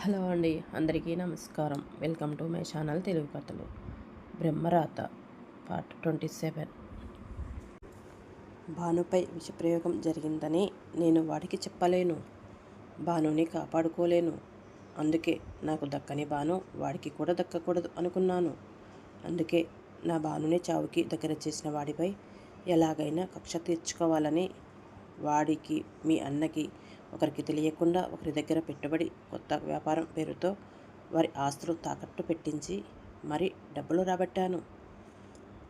Hello అండి అందరికీ నమస్కారం. Welcome to my channel Telugu కథలు. Brahmaratha part twenty seven. భానుపై విషప్రయోగం జరిగిందని నేను వాడికి చెప్పలేను. భానుని కాపాడుకోలేను. అందుకే నాకు దక్కని భాను వాడికి కూడా దక్కకూడదు అనుకున్నాను. అందుకే నా భానుని చావుకి దగ్గర చేసిన వాడిపై ఎలాగైనా కక్ష తీర్చుకోవాలని వాడికి మీ అన్నకి ఒకరికి తెలియకుండా ఒకరి దగ్గర పెట్టుబడి కొత్త వ్యాపారం పేరుతో వారి ఆస్తులు తాకట్టు పెట్టించి మరి డబ్బులు రాబట్టాను.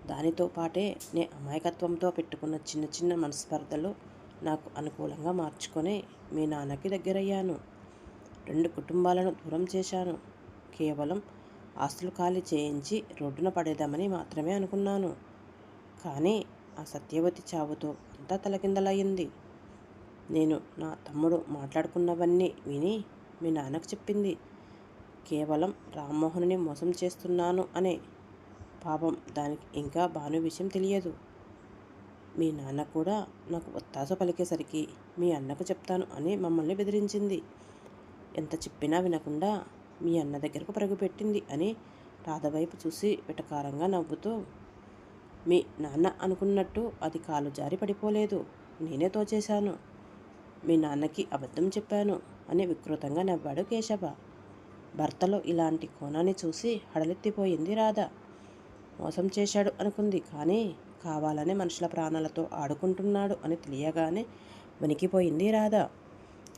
దానితో పాటే నే అమాయకత్వంతో పెట్టుకున్న చిన్న చిన్న మనస్పర్ధలు నాకు అనుకూలంగా మార్చుకొని మీ నాన్నకి దగ్గరయ్యాను. రెండు కుటుంబాలను దూరం చేశాను. కేవలం ఆస్తులు ఖాళీ చేయించి రోడ్డున పడేద్దామని మాత్రమే అనుకున్నాను. కానీ ఆ సత్యవతి చావుతో అంతా తలకిందలయ్యింది. నేను నా తమ్ముడు మాట్లాడుకున్నవన్నీ విని మీ నాన్నకు చెప్పింది. కేవలం రామ్మోహన్ని మోసం చేస్తున్నాను అనే. పాపం దానికి ఇంకా భాను విషయం తెలియదు. మీ నాన్న కూడా నాకు ఒత్తాస పలికేసరికి మీ అన్నకు చెప్తాను అని మమ్మల్ని బెదిరించింది. ఎంత చెప్పినా వినకుండా మీ అన్న దగ్గరకు పరుగుపెట్టింది అని రాధవైపు చూసి వెటకారంగా నవ్వుతూ మీ నాన్న అనుకున్నట్టు అది కాలు జారి పడిపోలేదు. నేనే తోచేశాను. మీ నాన్నకి అబద్ధం చెప్పాను అని వికృతంగా నవ్వాడు కేశవ. భర్తలో ఇలాంటి కోణాన్ని చూసి హడలెత్తిపోయింది రాధ. మోసం చేశాడు అనుకుంది కానీ కావాలనే మనుషుల ప్రాణాలతో ఆడుకుంటున్నాడు అని తెలియగానే వణికిపోయింది రాధ.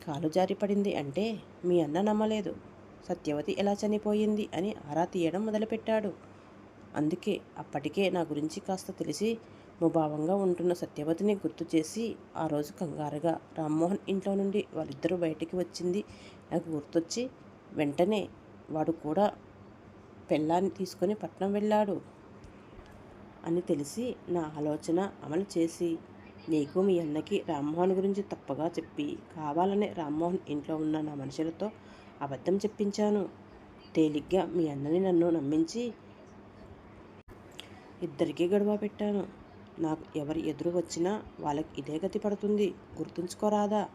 కాలు జారిపడింది అంటే మీ అన్న నమ్మలేదు. సత్యవతి ఎలా చనిపోయింది అని ఆరా తీయడం మొదలుపెట్టాడు. అందుకే అప్పటికే నా గురించి కాస్త తెలిసి ముభావంగా ఉంటున్న సత్యవతిని గుర్తు చేసి ఆ రోజు కంగారుగా రామ్మోహన్ ఇంట్లో నుండి వాళ్ళిద్దరూ బయటికి వచ్చింది. నాకు గుర్తొచ్చి వెంటనే వాడు కూడా పెళ్ళాన్ని తీసుకొని పట్నం వెళ్ళాడు అని తెలిసి నా ఆలోచన అమలు చేసి నీకు మీ అన్నకి రామ్మోహన్ గురించి తప్పగా చెప్పి కావాలనే రామ్మోహన్ ఇంట్లో ఉన్న నా మనుషులతో అబద్ధం చెప్పించాను. తేలిగ్గా మీ అన్నని నన్ను నమ్మించి ఇద్దరికీ గొడవ పెట్టాను. నాకు ఎవరు ఎదురు వచ్చినా వాళ్ళకి ఇదే గతి పడుతుంది. గుర్తుంచుకోరాదా?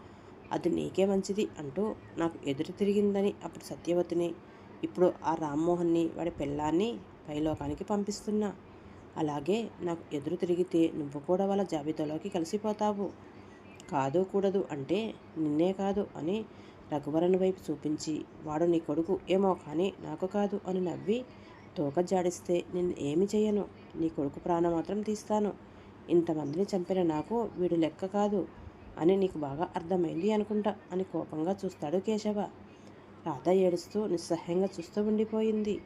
అది నీకే మంచిది అంటూ నాకు ఎదురు తిరిగిందని అప్పుడు సత్యవతిని ఇప్పుడు ఆ రామ్మోహన్ని వాడి పిల్లాన్ని పైలోకానికి పంపిస్తున్నా. అలాగే నాకు ఎదురు తిరిగితే నువ్వు కూడా వాళ్ళ జాబితాలోకి కలిసిపోతావు. కాదు కూడదు అంటే నిన్నే కాదు అని రఘువరన్ వైపు చూపించి వాడు నీ కొడుకు ఏమో కానీ నాకు కాదు అని నవ్వి తోక జాడిస్తే నిన్ను ఏమి చేయను. నీ కొడుకు ప్రాణం మాత్రం తీస్తాను. ఇంతమందిని చంపిన నాకు వీడు లెక్క కాదు అని నీకు బాగా అర్థమైంది అనుకుంటా అని కోపంగా చూస్తాడు కేశవ. రాధ ఏడుస్తూ నిస్సహాయంగా చూస్తూ ఉండిపోయింది.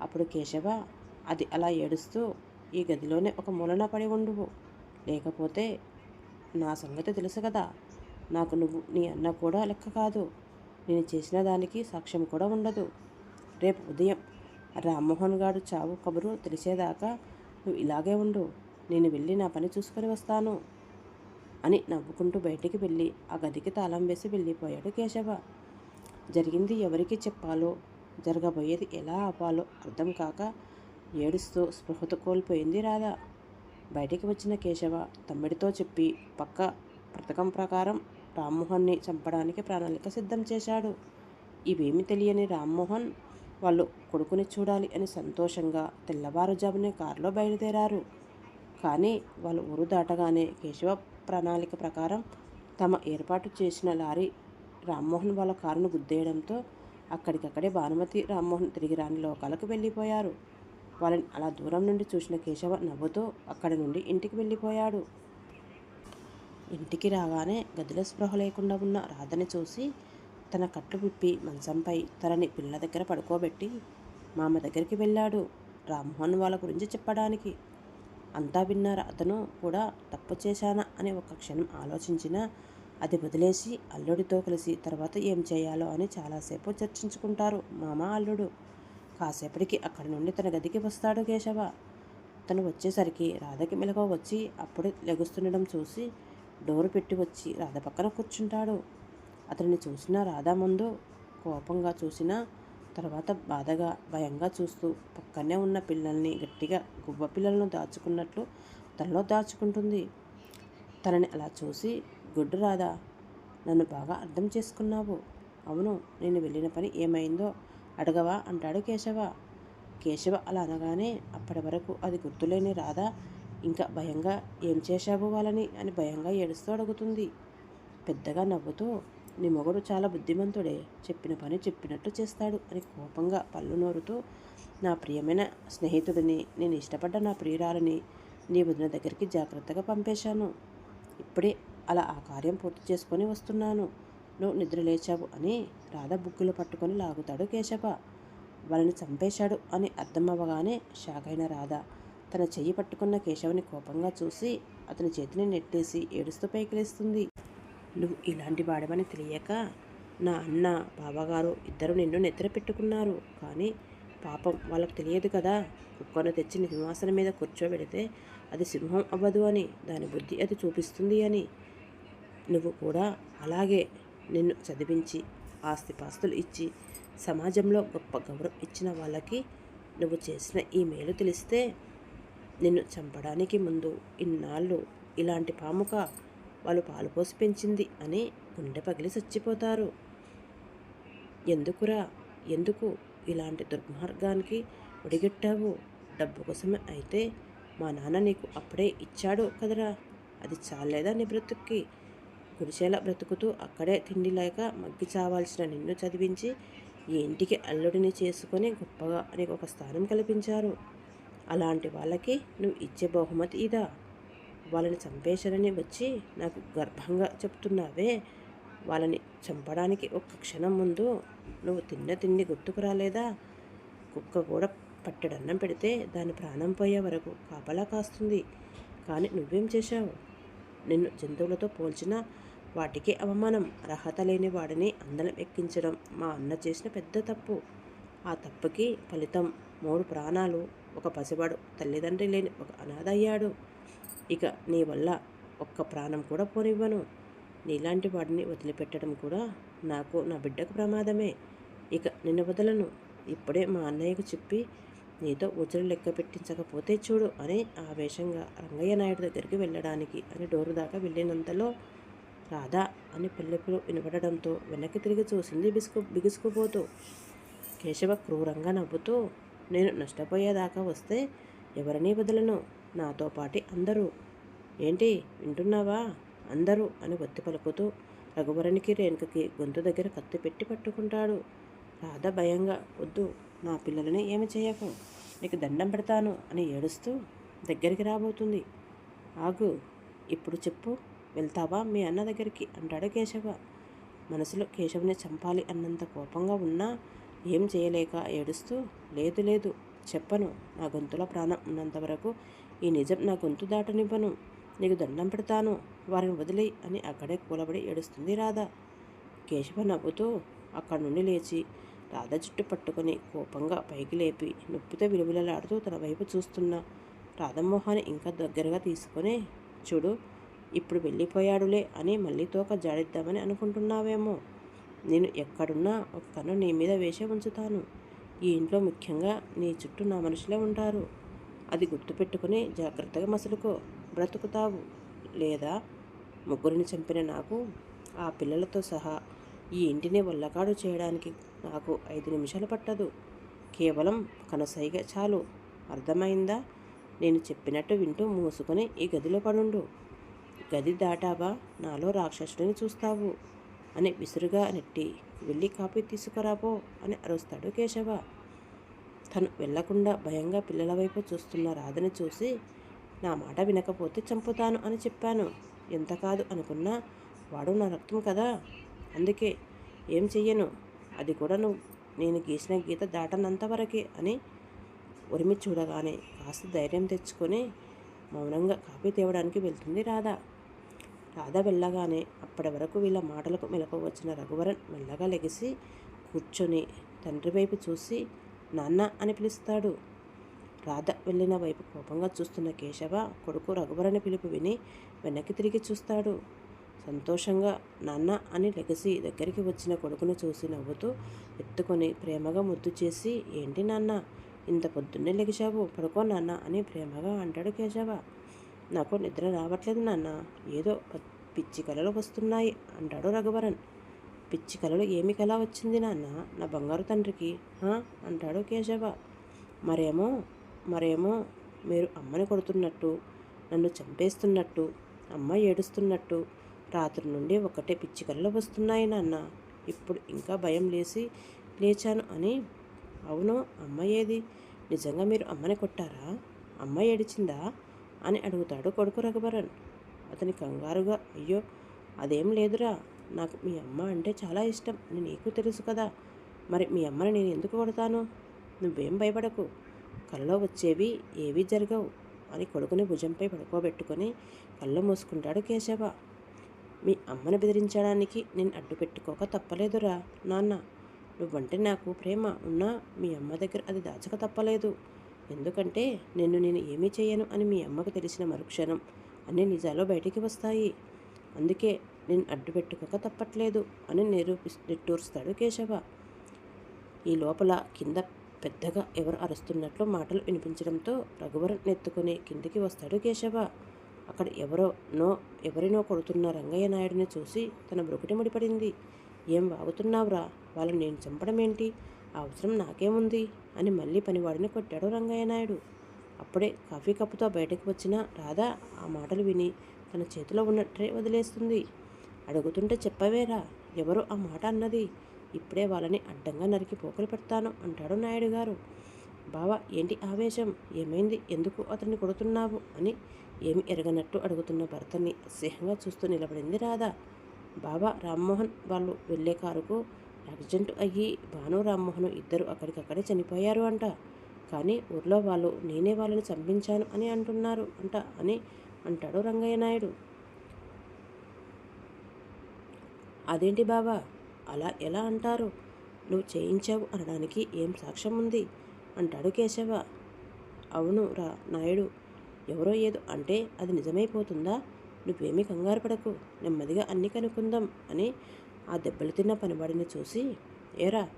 అప్పుడు కేశవ అది అలా ఏడుస్తూ ఈ గదిలోనే ఒక మూలన పడి ఉండువు. లేకపోతే నా సంగతి తెలుసు కదా. నాకు నువ్వు నీ అన్న కూడా లెక్క కాదు. నేను చేసిన దానికి సాక్ష్యం కూడా ఉండదు. రేపు ఉదయం రామ్మోహన్ గారు చావు కబురు తెలిసేదాకా నువ్వు ఇలాగే ఉండు. నేను వెళ్ళి నా పని చూసుకొని వస్తాను అని నవ్వుకుంటూ బయటికి వెళ్ళి ఆ గదికి తాళం వేసి వెళ్ళిపోయాడు కేశవ. జరిగింది ఎవరికి చెప్పాలో జరగబోయేది ఎలా ఆపాలో అర్థం కాక ఏడుస్తూ స్పృహత కోల్పోయింది రాధా. బయటికి వచ్చిన కేశవ తమ్మిడితో చెప్పి పక్క పథకం ప్రకారం రామ్మోహన్ని చంపడానికి ప్రణాళిక సిద్ధం చేశాడు. ఇవేమి తెలియని రామ్మోహన్ వాళ్ళు కొడుకుని చూడాలి అని సంతోషంగా తెల్లవారుజామునే కారులో బయలుదేరారు. కానీ వాళ్ళు ఊరు దాటగానే కేశవ ప్రణాళిక ప్రకారం తమ ఏర్పాటు చేసిన లారీ రామ్మోహన్ వాళ్ళ కారును గుద్దేయడంతో అక్కడికక్కడే భానుమతి రామ్మోహన్ తిరిగి రాని లోకాలకు వెళ్ళిపోయారు. వాళ్ళని అలా దూరం నుండి చూసిన కేశవ నవ్వుతూ అక్కడి నుండి ఇంటికి వెళ్ళిపోయాడు. ఇంటికి రాగానే గదిలో స్పృహ లేకుండా ఉన్న రాధని చూసి తన కట్లు విప్పి మంచంపై తనని పిల్లల దగ్గర పడుకోబెట్టి మామ దగ్గరికి వెళ్ళాడు. రామ్మోహన్ వాళ్ళ గురించి చెప్పడానికి అంతా విన్నారు? అతను కూడా తప్పు చేశానా? అని ఒక క్షణం ఆలోచించినా అది వదిలేసి అల్లుడితో కలిసి తర్వాత ఏం చేయాలో అని చాలాసేపు చర్చించుకుంటారు మామ అల్లుడు. కాసేపటికి అక్కడి నుండి తన గదికి వస్తాడు కేశవ. తను వచ్చేసరికి రాధకి మెలకువ వచ్చి అప్పుడు లెగుస్తుండడం చూసి డోరు పెట్టి వచ్చి రాధ పక్కన కూర్చుంటాడు. అతనిని చూసిన రాధా ముందు కోపంగా చూసినా తర్వాత బాధగా భయంగా చూస్తూ పక్కనే ఉన్న పిల్లల్ని గట్టిగా గువ్వ పిల్లలను దాచుకున్నట్లు తనలో దాచుకుంటుంది. తనని అలా చూసి గుడ్డు రాదా నన్ను బాగా అర్థం చేసుకున్నావు. అవును నేను వెళ్ళిన పని ఏమైందో అడగవా? అంటాడు కేశవ. కేశవ అలా అనగానే అప్పటి వరకు అది గుర్తులేని రాధా ఇంకా భయంగా ఏం చేశావు వాళ్ళని? అని భయంగా ఏడుస్తూ అడుగుతుంది. పెద్దగా నవ్వుతూ నీ మొగుడు చాలా బుద్ధిమంతుడే. చెప్పిన పని చెప్పినట్టు చేస్తాడు అని కోపంగా పళ్ళు నోరుతూ నా ప్రియమైన స్నేహితుడిని నేను ఇష్టపడ్డ నా ప్రియురాలని నీ వదిన దగ్గరికి జాగ్రత్తగా పంపేశాను. ఇప్పుడే అలా ఆ కార్యం పూర్తి చేసుకొని వస్తున్నాను. నువ్వు నిద్ర లేచావు అని రాధ బుక్కులు పట్టుకొని లాగుతాడు కేశవ. వాళ్ళని చంపేశాడు అని అర్థమవ్వగానే షాక్ అయిన రాధ తన చెయ్యి పట్టుకున్న కేశవుని కోపంగా చూసి అతని చేతిని నెట్టేసి ఏడుస్తూ పైకిలేస్తుంది. నువ్వు ఇలాంటి వాడమని తెలియక నా అన్న బావగారు ఇద్దరు నిన్ను నిద్ర పెట్టుకున్నారు. కానీ పాపం వాళ్ళకు తెలియదు కదా. కుక్కను తెచ్చి సింహాసనం మీద కూర్చోబెడితే అది సింహం అవ్వదు అని దాని బుద్ధి అది చూపిస్తుంది అని. నువ్వు కూడా అలాగే నిన్ను చదివించి ఆస్తిపాస్తులు ఇచ్చి సమాజంలో గొప్ప గౌరవం ఇచ్చిన వాళ్ళకి నువ్వు చేసిన ఈ మేలు తెలిస్తే నిన్ను చంపడానికి ముందు ఇన్నాళ్ళు ఇలాంటి పాముక వాళ్ళు పాలు పోసి పెంచింది అని గుండె పగిలి చచ్చిపోతారు. ఎందుకురా? ఎందుకు ఇలాంటి దుర్మార్గానికి ఒడిగట్టావు? డబ్బు కోసమే అయితే మా నాన్న నీకు అప్పుడే ఇచ్చాడు కదరా. అది చాలేదా నీ బ్రతుక్కి? గుడిసేలా బ్రతుకుతూ అక్కడే తిండి లేక మగ్గి చావాల్సిన నిన్ను చదివించి ఈ ఇంటికి అల్లుడిని చేసుకొని గొప్పగా నీకు ఒక స్థానం కల్పించారు. అలాంటి వాళ్ళకి నువ్వు ఇచ్చే బహుమతి ఇదా? వాళ్ళని చంపేశారని వచ్చి నాకు గర్భంగా చెప్తున్నావే. వాళ్ళని చంపడానికి ఒక్క క్షణం ముందు నువ్వు తిన్న తిండి గుర్తుకు రాలేదా? కుక్క కూడా పట్టెడన్నం పెడితే దాని ప్రాణం పోయే వరకు కాపలా కాస్తుంది. కానీ నువ్వేం చేశావు? నిన్ను జంతువులతో పోల్చిన వాటికి అవమానం అర్హత లేని వాడిని అందలం ఎక్కించడం మా అన్న చేసిన పెద్ద తప్పు. ఆ తప్పుకి ఫలితం మూడు ప్రాణాలు ఒక పసివాడు తల్లిదండ్రి లేని ఒక అనాథ అయ్యాడు. ఇక నీ వల్ల ఒక్క ప్రాణం కూడా పోనివ్వను. నీలాంటి వాడిని వదిలిపెట్టడం కూడా నాకు నా బిడ్డకు ప్రమాదమే. ఇక నిన్ను వదలను. ఇప్పుడే మా అన్నయ్యకు చెప్పి నీతో ఉజరు లెక్క పెట్టించకపోతే చూడు అని ఆవేశంగా రంగయ్య నాయుడు దగ్గరికి వెళ్ళడానికి అని డోరు దాకా వెళ్ళినంతలో రాధా అని పిల్లలు వినపడడంతో వెనక్కి తిరిగి చూసింది బిసుకు బిగుసుకుపోతూ. కేశవ క్రూరంగా నవ్వుతూ నేను నష్టపోయేదాకా వస్తే ఎవరినీ వదలను? నాతో పాటి అందరూ ఏంటి వింటున్నావా? అందరూ అని ఒత్తి పలుకుతూ రఘువరణికి రేణుకకి గొంతు దగ్గర కత్తి పెట్టి పట్టుకుంటాడు. రాధ భయంగా వద్దు నా పిల్లలని ఏమి చేయకు నీకు దండం పెడతాను అని ఏడుస్తూ దగ్గరికి రాబోతుంది. ఆగు ఇప్పుడు చెప్పు వెళ్తావా? మీ అన్న దగ్గరికి అంటాడు కేశవ. మనసులో కేశవుని చంపాలి అన్నంత కోపంగా ఉన్నా ఏం చేయలేక ఏడుస్తూ లేదు లేదు చెప్పను నా గొంతులో ప్రాణం ఉన్నంత వరకు ఈ నిజం నా గొంతు దాటనివ్వను. నీకు దండం పెడతాను. వారిని వదిలి అని అక్కడే కూలబడి ఏడుస్తుంది రాధ. కేశవ నవ్వుతూ అక్కడి నుండి లేచి రాధ జుట్టు పట్టుకొని కోపంగా పైకి లేపి నొప్పితో విలువలలాడుతూ తన వైపు చూస్తున్న రాధమోహాన్ని ఇంకా దగ్గరగా తీసుకొని చూడు ఇప్పుడు వెళ్ళిపోయాడులే అని మళ్ళీ తోక జాడిద్దామని అనుకుంటున్నావేమో. నేను ఎక్కడున్నా ఒక కన్ను నీ మీద వేసే ఉంచుతాను. ఈ ఇంట్లో ముఖ్యంగా నీ చుట్టూ నా మనుషులే ఉంటారు. అది గుర్తుపెట్టుకుని జాగ్రత్తగా మసులుకో. బ్రతుకుతావు లేదా ముగ్గురిని చంపిన నాకు ఆ పిల్లలతో సహా ఈ ఇంటిని వల్లకాడు చేయడానికి నాకు ఐదు నిమిషాలు పట్టదు. కేవలం కనసైగ చాలు. అర్థమైందా? నేను చెప్పినట్టు వింటూ మూసుకొని ఈ గదిలో పడుండు. గది దాటావా? నాలో రాక్షసుడిని చూస్తావు అని విసురుగా నెట్టి వెళ్ళి కాపీ తీసుకురాపో అని అరుస్తాడు కేశవ. తను వెళ్ళకుండా భయంగా పిల్లల వైపు చూస్తున్న రాధని చూసి నా మాట వినకపోతే చంపుతాను అని చెప్పాను. ఎంత కాదు అనుకున్నా వాడు నా రక్తం కదా. అందుకే ఏం చెయ్యను? అది కూడా నువ్వు. నేను గీసిన గీత దాటనంత వరకే అని ఉరిమి చూడగానే కాస్త ధైర్యం తెచ్చుకొని మౌనంగా కాఫీ తేవడానికి వెళ్తుంది రాధా. రాధ వెళ్ళగానే అప్పటి వరకు వీళ్ళ మాటలకు మెలకు వచ్చిన రఘువరన్ మెల్లగా లెగిసి కూర్చొని తండ్రి వైపు చూసి నాన్న అని పిలుస్తాడు. రాధ వెళ్ళిన వైపు కోపంగా చూస్తున్న కేశవ కొడుకు రఘువరని పిలుపు విని వెనక్కి తిరిగి చూస్తాడు. సంతోషంగా నాన్న అని లెగసి దగ్గరికి వచ్చిన కొడుకును చూసి నవ్వుతూ ఎత్తుకొని ప్రేమగా ముద్దు చేసి ఏంటి నాన్న ఇంత పొద్దున్నే లెగిశావు పడుకో నాన్న అని ప్రేమగా అంటాడు కేశవ. నాకు నిద్ర రావట్లేదు నాన్న ఏదో పిచ్చి కలలు వస్తున్నాయి అంటాడు రఘువరన్ పిచ్చి కలలు ఏమి కళ వచ్చింది నాన్న? నా బంగారు తండ్రికి అంటాడు కేశవ. మరేమో మరేమో మీరు అమ్మని కొడుతున్నట్టు నన్ను చంపేస్తున్నట్టు అమ్మ ఏడుస్తున్నట్టు రాత్రి నుండి ఒకటే పిచ్చి కలలు వస్తున్నాయి నాన్న. ఇప్పుడు ఇంకా భయం లేచి లేచాను అని. అవును అమ్మ ఏది? నిజంగా మీరు అమ్మని కొట్టారా? అమ్మ ఏడిచిందా? అని అడుగుతాడు కొడుకు రఘుబరన్. అతని కంగారుగా అయ్యో అదేం లేదురా నాకు మీ అమ్మ అంటే చాలా ఇష్టం. అని నీకు తెలుసు కదా. మరి మీ అమ్మని నేను ఎందుకు కొడతాను? నువ్వేం భయపడకు. కళ్ళలో వచ్చేవి ఏవీ జరగవు. అని కొడుకుని భుజంపై పడుకోబెట్టుకొని కళ్ళు మూసుకుంటాడు కేశవ. మీ అమ్మను బెదిరించడానికి నేను అడ్డు పెట్టుకోక తప్పలేదురా నాన్న. నువ్వంటే నాకు ప్రేమ ఉన్నా మీ అమ్మ దగ్గర అది దాచక తప్పలేదు. ఎందుకంటే నిన్ను నేను ఏమీ చేయను అని మీ అమ్మకు తెలిసిన మరుక్షణం అన్ని నిజాలు బయటికి వస్తాయి. అందుకే నేను అడ్డు పెట్టుకోక తప్పట్లేదు అని నిరూపి నిట్టూరుస్తాడు కేశవ. ఈ లోపల కింద పెద్దగా ఎవరు అరుస్తున్నట్లు మాటలు వినిపించడంతో రఘువరన్ నెత్తుకుని కిందికి వస్తాడు కేశవ. అక్కడ ఎవరో నో ఎవరినో కొడుతున్న రంగయ్య నాయుడిని చూసి తన బ్రుకుటి ముడిపడింది. ఏం వాగుతున్నావురా? వాళ్ళని నేను చంపడం ఏంటి అవసరం నాకేముంది? అని మళ్ళీ పనివాడిని కొట్టాడు రంగయ్య నాయుడు. అప్పుడే కాఫీ కప్పుతో బయటకు వచ్చిన రాధ ఆ మాటలు విని తన చేతిలో ఉన్న ట్రే వదిలేస్తుంది. అడుగుతుంటే చెప్పవేరా. ఎవరు ఆ మాట అన్నది. ఇప్పుడే వాళ్ళని అడ్డంగా నరికి పోకలు పెడతాను అంటాడు నాయుడు గారు బావా ఏంటి ఆవేశం? ఏమైంది? ఎందుకు అతన్ని కొడుతున్నావు? అని ఏమి ఎరగనట్టు అడుగుతున్న భర్తని అసహ్యంగా చూస్తూ నిలబడింది రాధా. బాబా రామ్మోహన్ వాళ్ళు వెళ్ళే కారుకు యాక్సిడెంట్ అయ్యి భాను రామ్మోహన్ ఇద్దరు అక్కడికక్కడే చనిపోయారు అంట. కానీ ఊర్లో వాళ్ళు నేనే వాళ్ళని చంపించాను అని అంటున్నారు అంట అని అంటాడు రంగయ్య నాయుడు. అదేంటి బావా? అలా ఎలా అంటారు? నువ్వు చేయించావు అనడానికి ఏం సాక్ష్యం ఉంది? అంటాడు కేశవ. అవును రా నాయుడు ఎవరో ఏదో అంటే అది నిజమైపోతుందా? నువ్వేమీ కంగారు పడకు నెమ్మదిగా అన్ని కనుక్కుందాం అని ఆ దెబ్బలు తిన్న పనివాడిని చూసి ఏరా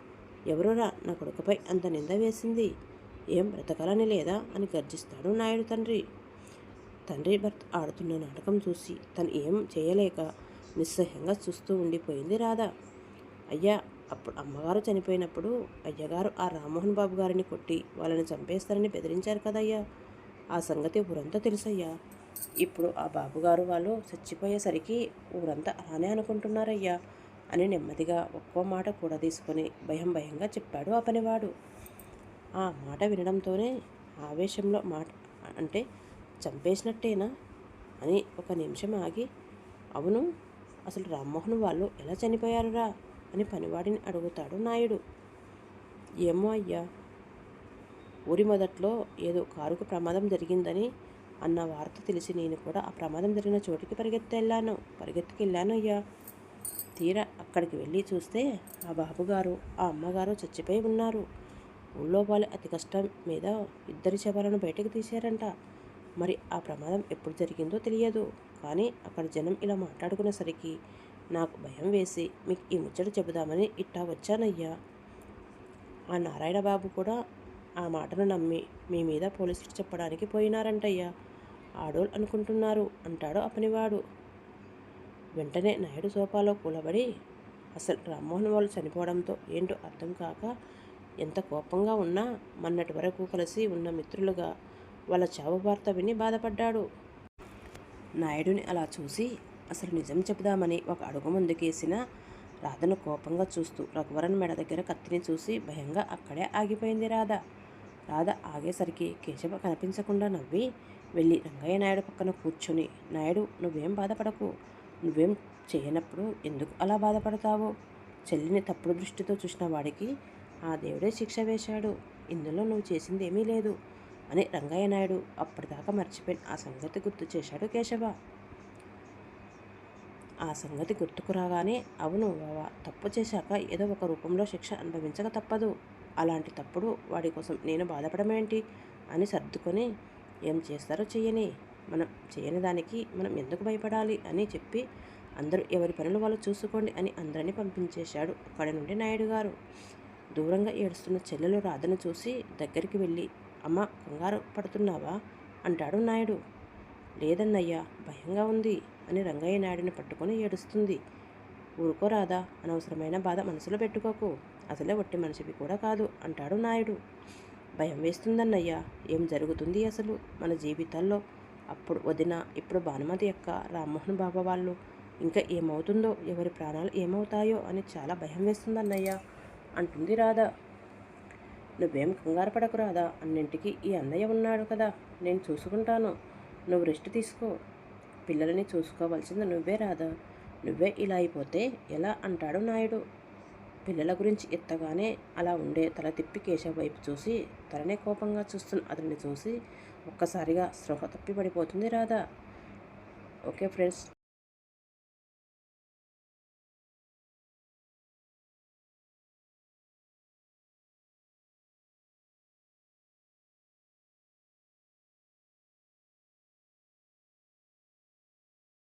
ఎవరోరా నా కొడుకుపై అంత నింద వేసింది ఏం బ్రతకాలని లేదా? అని గర్జిస్తాడు నాయుడు తండ్రి. తండ్రి భర్త ఆడుతున్న నాటకం చూసి తను ఏం చేయలేక నిస్సహ్యంగా చూస్తూ ఉండిపోయింది రాధ. అయ్యా అప్పుడు అమ్మగారు చనిపోయినప్పుడు అయ్యగారు ఆ రామ్మోహన్ బాబు గారిని కొట్టి వాళ్ళని చంపేస్తారని బెదిరించారు కదయ్యా. ఆ సంగతి ఊరంతా తెలుసయ్యా. ఇప్పుడు ఆ బాబుగారు వాళ్ళు చచ్చిపోయేసరికి ఊరంతా అలానే అనుకుంటున్నారయ్యా అని నెమ్మదిగా ఒక్కో మాట కూడా తీసుకొని భయం భయంగా చెప్పాడు ఆ పనివాడు. ఆ మాట వినడంతోనే ఆవేశంలో మాట అంటే చంపేసినట్టేనా అని ఒక నిమిషం ఆగి అవును అసలు రామ్మోహన్ వాళ్ళు ఎలా చనిపోయారురా అని పనివాడిని అడుగుతాడు నాయుడు. ఏమో అయ్యా ఊరి మొదట్లో ఏదో కారుకు ప్రమాదం జరిగిందని అన్న వార్త తెలిసి నేను కూడా ఆ ప్రమాదం జరిగిన చోటికి పరిగెత్తి వెళ్ళాను. పరిగెత్తుకు వెళ్ళాను అయ్యా. తీరా అక్కడికి వెళ్ళి చూస్తే ఆ బాబుగారు ఆ అమ్మగారు చచ్చిపోయి ఉన్నారు. ఊళ్ళో వాళ్ళు అతి కష్టం మీద ఇద్దరి శవాలను బయటకు తీశారంట. మరి ఆ ప్రమాదం ఎప్పుడు జరిగిందో తెలియదు. కానీ అక్కడ జనం ఇలా మాట్లాడుకునేసరికి నాకు భయం వేసి మీకు ఈ ముచ్చట చెబుదామని ఇట్టా వచ్చానయ్యా. ఆ నారాయణ బాబు కూడా ఆ మాటను నమ్మి మీ మీద పోలీసులు చెప్పడానికి పోయినారంటయ్యా. ఆడోళ్ళు అనుకుంటున్నారు అంటాడు అపనివాడు వెంటనే నాయుడు సోఫాలో కూలబడి అసలు రామ్మోహన్ వాళ్ళు చనిపోవడంతో ఏంటో అర్థం కాక ఎంత కోపంగా ఉన్నా మొన్నటి వరకు కలిసి ఉన్న మిత్రులుగా వాళ్ళ చావు వార్త విని బాధపడ్డాడు. నాయుడుని అలా చూసి అసలు నిజం చెబుదామని ఒక అడుగు ముందుకేసిన రాధను కోపంగా చూస్తూ రఘువరన్ మెడ దగ్గర కత్తిని చూసి భయంగా అక్కడే ఆగిపోయింది రాధ. రాధ ఆగేసరికి కేశవ కనిపించకుండా నవ్వి వెళ్ళి రంగయ్య నాయుడు పక్కన కూర్చొని నాయుడు నువ్వేం బాధపడకు నువ్వేం చేయనప్పుడు ఎందుకు అలా బాధపడతావు? చెల్లిని తప్పుడు దృష్టితో చూసిన వాడికి ఆ దేవుడే శిక్ష వేశాడు. ఇందులో నువ్వు చేసింది ఏమీ లేదు. అని రంగయ్య నాయుడు అప్పటిదాకా మర్చిపోయిన ఆ సంగతి గుర్తు చేశాడు కేశవ. ఆ సంగతి గుర్తుకు రాగానే అవును బావా తప్పు చేశాక ఏదో ఒక రూపంలో శిక్ష అనుభవించక తప్పదు. అలాంటి తప్పుడు వాడి కోసం నేను బాధపడమేంటి? అని సర్దుకొని ఏం చేస్తారో చెయ్యని మనం చేయని దానికి మనం ఎందుకు భయపడాలి అని చెప్పి అందరూ ఎవరి పనులు వాళ్ళు చూసుకోండి అని అందరినీ పంపించేశాడు అక్కడి నుండి నాయుడు గారు దూరంగా ఏడుస్తున్న చెల్లెలు రాధను చూసి దగ్గరికి వెళ్ళి అమ్మ కంగారు పడుతున్నావా? అంటాడు నాయుడు. లేదన్నయ్యా భయంగా ఉంది అని రంగయ్య నాయుడిని పట్టుకొని ఏడుస్తుంది. ఊరుకోరాదా అనవసరమైన బాధ మనసులో పెట్టుకోకు. అసలే ఒట్టి మనిషివి కూడా కాదు అంటాడు నాయుడు. భయం వేస్తుందన్నయ్యా ఏం జరుగుతుంది అసలు? మన జీవితాల్లో అప్పుడు వదిన ఇప్పుడు భానుమతి యొక్క రామ్మోహన్ బాబా వాళ్ళు. ఇంకా ఏమవుతుందో ఎవరి ప్రాణాలు ఏమవుతాయో అని చాలా భయం వేస్తుందన్నయ్యా అంటుంది రాధా. నువ్వేం కంగారు పడకు రాదా అన్నింటికి ఈ అన్నయ్య ఉన్నాడు కదా నేను చూసుకుంటాను. నువ్వు రెస్ట్ తీసుకో. పిల్లలని చూసుకోవాల్సింది నువ్వే రాదా నువ్వే ఇలా అయిపోతే ఎలా అంటాడు నాయుడు? పిల్లల గురించి ఎత్తగానే అలా ఉండే తల తిప్పి కేశవ వైపు చూసి తలనే కోపంగా చూస్తున్న అతన్ని చూసి ఒక్కసారిగా స్పృహ తప్పి పడిపోతుంది రాధా. Okay friends.